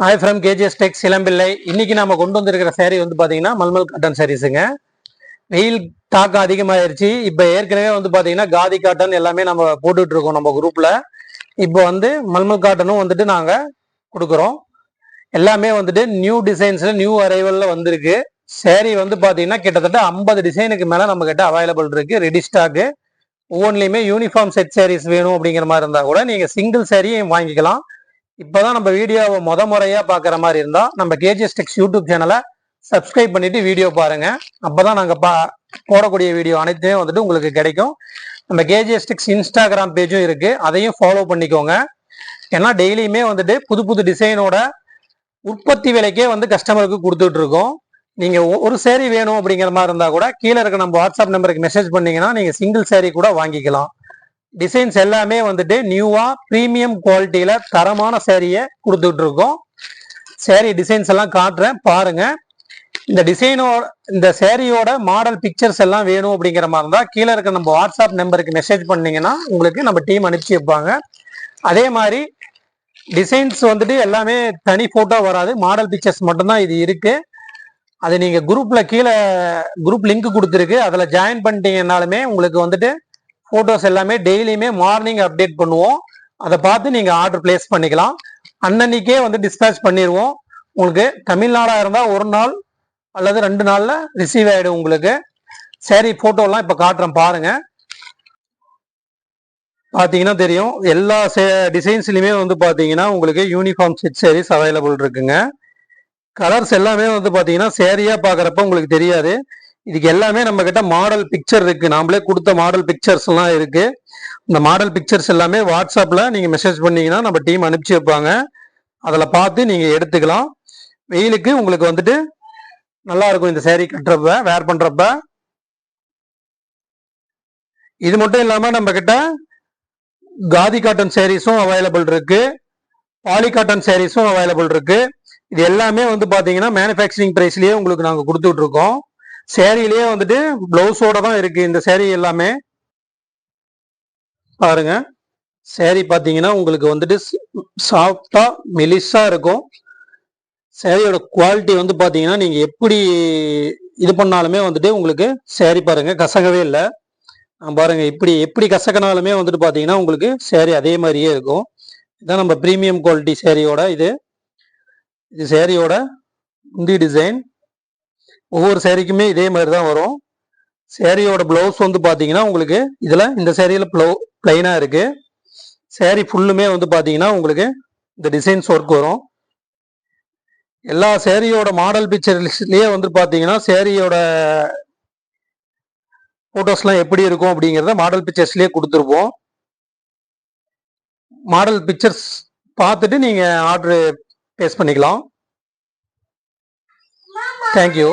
Hi from K G S tech சிலம்பிள்ளை. இன்னைக்கு நம்ம கொண்டு வந்திருக்கிற சேரீ வந்து பார்த்தீங்கன்னா மல்மல் காட்டன் சாரீஸுங்க வெயில் தாக்கம் அதிகமாயிருச்சு. இப்போ ஏற்கனவே வந்து பார்த்தீங்கன்னா காதி காட்டன் எல்லாமே நம்ம போட்டுட்டு இருக்கோம் நம்ம குரூப்பில் இப்போ வந்து மல்மல் காட்டனும் வந்துட்டு நாங்கள் கொடுக்குறோம். எல்லாமே வந்துட்டு நியூ டிசைன்ஸில் நியூ அரைவலில் வந்திருக்கு. சேரீ வந்து பார்த்தீங்கன்னா கிட்டத்தட்ட ஐம்பது டிசைனுக்கு மேலே நம்ம கிட்ட அவைலபிள் இருக்கு. ரெடி ஸ்டாக்கு ஒவ்வொன்றிலையுமே யூனிஃபார்ம் செட் சாரீஸ் வேணும் அப்படிங்கிற மாதிரி இருந்தால் கூட நீங்கள் சிங்கிள் சேரீயும் வாங்கிக்கலாம். இப்போதான் நம்ம வீடியோவை முத முறையாக பார்க்குற மாதிரி இருந்தால் நம்ம K G S tex YouTube சேனலை சப்ஸ்கிரைப் பண்ணிட்டு வீடியோ பாருங்க. அப்பதான் நாங்கள் பா போடக்கூடிய வீடியோ அனைத்துமே வந்துட்டு உங்களுக்கு கிடைக்கும். நம்ம கேஜிஎஸ் டெக்ஸ் இன்ஸ்டாகிராம் பேஜும் இருக்கு. அதையும் ஃபாலோ பண்ணிக்கோங்க. ஏன்னா டெய்லியுமே வந்துட்டு புது புது டிசைனோட உற்பத்தி விலைக்கே வந்து கஸ்டமருக்கு கொடுத்துட்டு இருக்கோம். நீங்க ஒ- ஒரு சேரீ வேணும் அப்படிங்கிற மாதிரி இருந்தா கூட கீழே இருக்க நம்ம வாட்ஸ்அப் நம்பருக்கு மெசேஜ் பண்ணீங்கன்னா நீங்க சிங்கிள் சேரீ கூட வாங்கிக்கலாம். டிசைன்ஸ் எல்லாமே வந்துட்டு நியூவா ப்ரீமியம் குவாலிட்டியில தரமான சேரீயை கொடுத்துட்டு இருக்கோம் சேரீ டிசைன்ஸ் எல்லாம் காட்டுறேன் பாருங்க. இந்த டிசைனோட இந்த சேரீயோட மாடல் பிக்சர்ஸ் எல்லாம் வேணும் அப்படிங்கிற மாதிரி இருந்தால் கீழே இருக்க நம்ம வாட்ஸ்அப் நம்பருக்கு மெசேஜ் பண்ணீங்கன்னா உங்களுக்கு நம்ம டீம் அனுப்பிச்சு வைப்பாங்க. அதே மாதிரி டிசைன்ஸ் வந்துட்டு எல்லாமே தனி போட்டோ வராது. மாடல் பிக்சர்ஸ் மட்டும்தான் இது இருக்கு. அது நீங்க குரூப்ல கீழே குரூப் லிங்க் கொடுத்துருக்கு. அதுல ஜாயின் பண்ணிட்டீங்கன்னாலுமே உங்களுக்கு வந்துட்டு ஃபோட்டோஸ் எல்லாமே டெய்லியுமே மார்னிங் அப்டேட் பண்ணுவோம். அதை பார்த்து நீங்கள் ஆர்டர் பிளேஸ் பண்ணிக்கலாம். அன்னன்னைக்கே வந்து டிஸ்பேச் பண்ணிடுவோம் உங்களுக்கு தமிழ்நாடாக இருந்தால் ஒரு நாள் அல்லது ரெண்டு நாளில் ரிசீவ் ஆகிடும் உங்களுக்கு. சரி ஃபோட்டோலாம் இப்போ காட்டுறேன் பாருங்க. பார்த்தீங்கன்னா தெரியும். எல்லா டிசைன்ஸ்லையுமே வந்து பார்த்தீங்கன்னா உங்களுக்கு யூனிஃபார்ம் செட் சேரீஸ் அவைலபிள் இருக்குங்க. கலர்ஸ் எல்லாமே வந்து பார்த்தீங்கன்னா சேரியாக பார்க்குறப்ப உங்களுக்கு தெரியாது. இதுக்கு எல்லாமே நம்ம கிட்ட மாடல் பிக்சர் இருக்கு. நாமளே கொடுத்த மாடல் பிக்சர்ஸ் எல்லாம் இருக்கு. இந்த மாடல் பிக்சர்ஸ் எல்லாமே வாட்ஸ்அப்ல நீங்க மெசேஜ் பண்ணீங்கன்னா நம்ம டீம் அனுப்பிச்சு வைப்பாங்க. அதில் பார்த்து நீங்க எடுத்துக்கலாம். வெயிலுக்கு உங்களுக்கு வந்துட்டு நல்லா இருக்கும் இந்த சேரீ கட்டுறப்ப வேர் பண்றப்ப. இது மட்டும் இல்லாம நம்ம கிட்ட காதி காட்டன் சேரீஸும் அவைலபிள் இருக்கு. பாலி காட்டன் சேரீஸும் அவைலபிள் இருக்கு. இது எல்லாமே வந்து பாத்தீங்கன்னா மேனுஃபேக்சரிங் பிரைஸ்லயே உங்களுக்கு நாங்க கொடுத்துட்டு இருக்கோம். சேரீலயே வந்துட்டு பிளவுஸோட தான் இருக்கு இந்த சேரீ எல்லாமே. பாருங்க. சேரீ பாத்தீங்கன்னா உங்களுக்கு வந்துட்டு சாஃப்டா மெலிசா இருக்கும். சேரீயோட குவாலிட்டி வந்து பாத்தீங்கன்னா நீங்க எப்படி இது பண்ணாலுமே வந்துட்டு உங்களுக்கு சேரீ பாருங்க கசகவே இல்லை. பாருங்க இப்படி எப்படி கசக்கினாலுமே வந்துட்டு பாத்தீங்கன்னா உங்களுக்கு சேரீ அதே மாதிரியே இருக்கும். இதான் நம்ம ப்ரீமியம் குவாலிட்டி சேரீயோட இது. இது சேரீயோட முந்தி டிசைன் ஒவ்வொரு சேரீக்குமே இதே மாதிரி தான் வரும். சேரீயோட ப்ளவுஸ் வந்து பார்த்தீங்கன்னா உங்களுக்கு இதில் இந்த சேரீயில் ப்ளவு ப்ளைனாக இருக்குது சேரீ ஃபுல்லுமே வந்து பார்த்தீங்கன்னா உங்களுக்கு இந்த டிசைன்ஸ் ஒர்க் வரும். எல்லா சேரீயோட மாடல் பிக்சர்ஸ்லேயே வந்து பார்த்தீங்கன்னா சேரீயோட ஃபோட்டோஸ்லாம் எப்படி இருக்கும் அப்படிங்கிறத மாடல் பிக்சர்ஸ்லேயே கொடுத்துருப்போம். மாடல் பிக்சர்ஸ் பார்த்துட்டு நீங்கள் ஆர்டர் பேஸ் பண்ணிக்கலாம். தேங்க்யூ